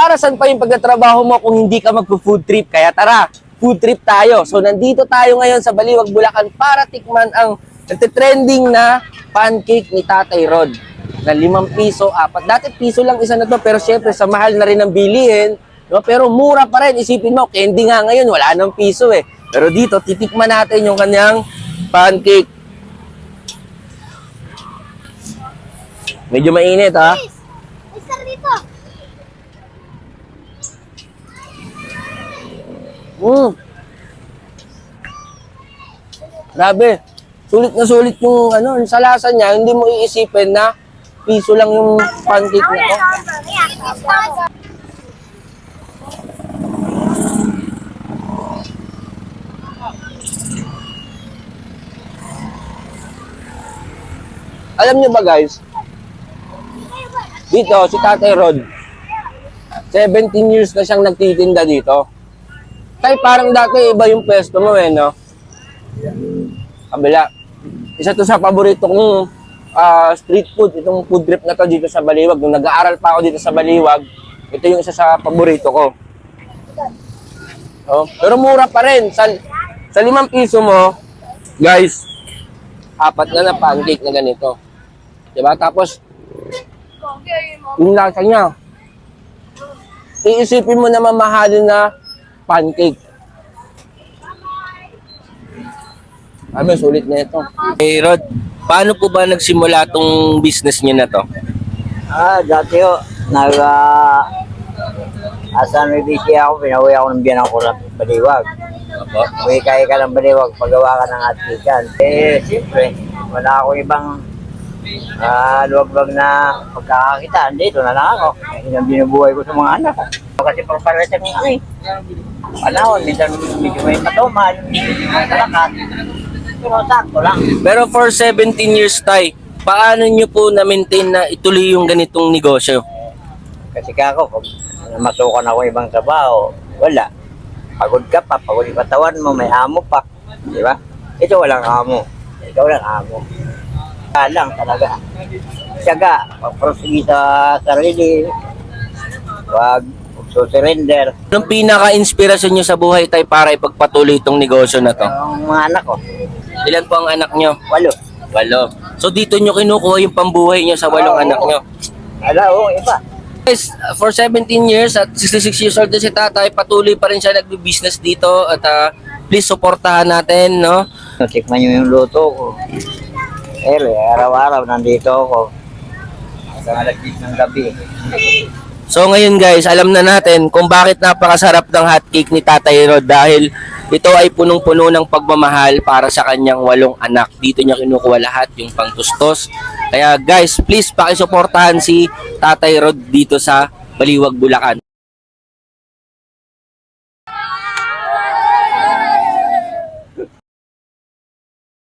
para saan pa yung pagtatrabaho mo kung hindi ka magpo-food trip? Kaya tara, food trip tayo. So nandito tayo ngayon sa Baliwag, Bulacan para tikman ang nagtitrending na pancake ni Tatay Rod na limang piso, apat. Dati piso lang isa na to, pero syempre sa mahal na rin ang bilihin, no? pero mura pa rin. Isipin mo, candy nga ngayon, wala nang piso eh. Pero dito, titikman natin yung kanyang pancake. Medyo mainit ha. Mister Mm. Grabe. Sulit na sulit yung ano, sa lasa niya, hindi mo iisipin na piso lang yung pancake na to. Alam niyo ba guys, dito si Tatay Rod, 17 years na siyang nagtitinda dito. Tay, parang dati iba yung pwesto mo eh, no? Kabila. Isa to sa paborito kong ah, street food, itong food trip na to dito sa Baliwag. Nung nag-aaral pa ako dito sa Baliwag, ito yung isa sa paborito ko. Oh, pero mura pa rin. Sa, sa limang piso mo, guys, apat na na pancake na ganito. Diba? Tapos, yung lasa niya, iisipin mo na mamahalin na pancake. Sabi, sulit na ito. Hey Rod, paano po ba nagsimula tong business niyo na to? Ah, dati ho, nag, uh, asan may busy ako, pinauwi ako ng biyanan ko ng baliwag. Opo. Uwi kaya ka ng baliwag, paggawa ka ng atikan. Eh, siyempre, wala akong ibang ah, luwag-luwag na pagkakakitaan. Dito na lang ako. Yun ang binubuhay ko sa mga anak ko. Kasi pagparete kong ano eh. Panahon, minsan medyo may matumal, talakat. Pero sakto lang. Pero for 17 years, Tay, paano niyo po na-maintain na ituloy yung ganitong negosyo? Kasi kako, pag masukan ako ibang trabaho, wala. Pagod ka pa, pagod yung katawan mo, may amo pa. Di ba? Ito walang amo. Ito walang amo. Kaya lang talaga. Tiyaga, pagprosigi sa sarili. Wag surrender. Anong pinaka-inspirasyon niyo sa buhay, Tay, para ipagpatuloy itong negosyo na to? Ang mga anak ko, Ilan po ang anak niyo? walo. Walo. So dito niyo kinukuha yung pambuhay niyo sa walong Oo. anak niyo? Ala, oo, iba. Guys, for 17 years at 66 years old na si tatay, patuloy pa rin siya nagbi-business dito at ah, please supportahan natin, no? Tikman nyo yung luto ko. Eh, araw-araw nandito ako. Hanggang alas 10 ng gabi. So ngayon guys, alam na natin kung bakit napakasarap ng hotcake ni Tatay Rod dahil ito ay punong-puno ng pagmamahal para sa kanyang walong anak. Dito niya kinukuha lahat yung pangtustos. Kaya guys, please pakisuportahan si Tatay Rod dito sa Baliwag, Bulacan.